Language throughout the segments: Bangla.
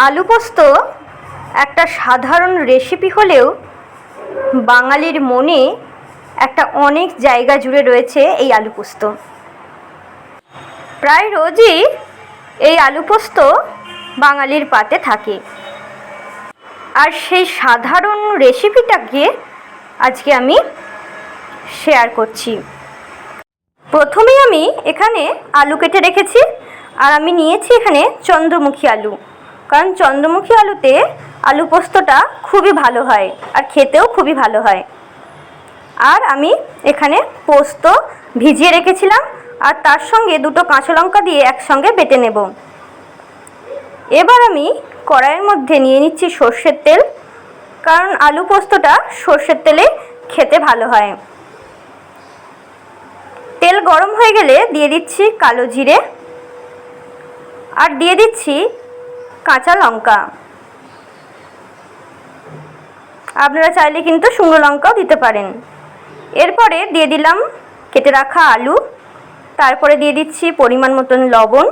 আলু পোস্ত একটা সাধারণ রেসিপি হলেও বাঙালির মনে একটা অনেক জায়গা জুড়ে রয়েছে এই আলু পোস্ত। প্রায় রোজই এই আলু পোস্ত বাঙালির পাতে থাকে। আর সেই সাধারণ রেসিপিটাকে আজকে আমি শেয়ার করছি। প্রথমেই আমি এখানে আলু কেটে রেখেছি, আর আমি নিয়েছি এখানে চন্দ্রমুখী আলু। কারণ চন্দ্রমুখী আলুতে আলু পোস্তটা খুবই ভালো হয় আর খেতেও খুবই ভালো হয়। আর আমি এখানে পোস্ত ভিজিয়ে রেখেছিলাম আর তার সঙ্গে দুটো কাঁচা লঙ্কা দিয়ে একসঙ্গে বেটে নেব। এবার আমি কড়াইয়ের মধ্যে নিয়ে নিচ্ছি সর্ষের তেল, কারণ আলু পোস্তটা সর্ষের তেলে খেতে ভালো হয়। তেল গরম হয়ে গেলে দিয়ে দিচ্ছি কালো জিরে। আর দিয়ে দিচ্ছি কাঁচা লঙ্কা। আপনারা চাইলে কিন্তু শুকনো লঙ্কাও দিতে পারেন। এরপরে দিয়ে দিলাম কেটে রাখা আলু। তারপরে দিয়ে দিচ্ছি পরিমাণ মতন লবণ।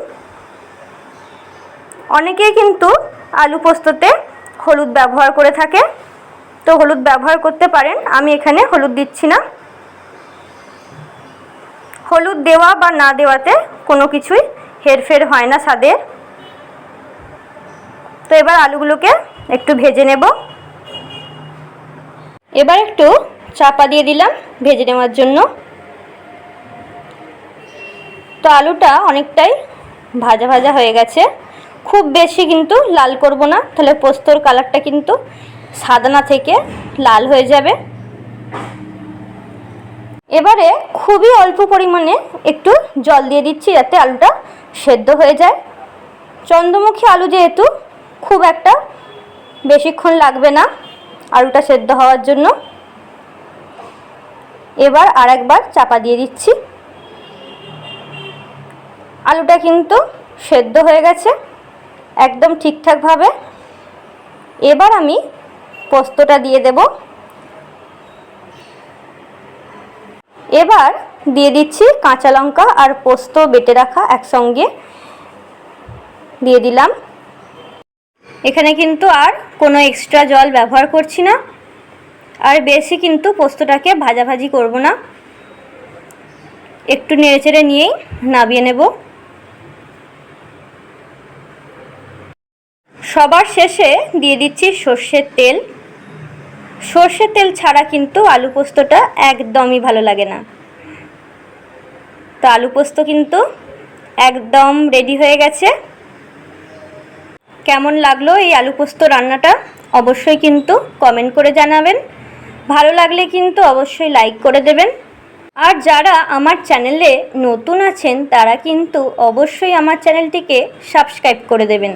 অনেকেই কিন্তু আলু পোস্ততে হলুদ ব্যবহার করে থাকে। তো হলুদ ব্যবহার করতে পারেন, আমি এখানে হলুদ দিচ্ছি না। হলুদ দেওয়া বা না দেওয়াতে কোনো কিছুই হেরফের হয় না স্বাদের। তো এবার আলুগুলোকে একটু ভেজে নেব। এবার একটু চাপা দিয়ে দিলাম ভেজে নেওয়ার জন্য। তো আলুটা অনেকটাই ভাজা ভাজা হয়ে গেছে। খুব বেশি কিন্তু লাল করব না, তাহলে পোস্তর কালারটা কিন্তু সাদানা থেকে লাল হয়ে যাবে। এবারে খুবই অল্প পরিমাণে একটু জল দিয়ে দিচ্ছি যাতে আলুটা সেদ্ধ হয়ে যায়। চন্দ্রমুখী আলু যেহেতু খুব একটা বেশিক্ষণ লাগবে না আলুটা সেদ্ধ হওয়ার জন্য। এবার আর একবার চাপা দিয়ে দিচ্ছি। আলুটা কিন্তু সেদ্ধ হয়ে গেছে, একদম ঠিকঠাকভাবে। এবার আমি পোস্তটা দিয়ে দেব। এবার দিয়ে দিচ্ছি কাঁচা লঙ্কা আর পোস্ত বেটে রাখা একসঙ্গে। দিয়ে দিলাম। এখানে কিন্তু আর কোনো এক্সট্রা জল ব্যবহার করছি না। আর বেশি কিন্তু পোস্তটাকে ভাজাভাজি করব না। একটু নেড়েচেড়ে নিয়েই নাবিয়ে নেব। সবার শেষে দিয়ে দিচ্ছি সর্ষের তেল। সর্ষের তেল ছাড়া কিন্তু আলু পোস্তটা একদমই ভালো লাগে না। তো আলু পোস্ত কিন্তু একদম রেডি হয়ে গেছে। কেমন লাগল এই আলু পোস্ত রান্নাটা? অবশ্যই কিন্তু কমেন্ট করে জানাবেন। ভালো লাগলে কিন্তু অবশ্যই লাইক করে দেবেন। আর যারা আমার চ্যানেলে নতুন আছেন, তারা কিন্তু অবশ্যই আমার চ্যানেলটিকে সাবস্ক্রাইব করে দেবেন।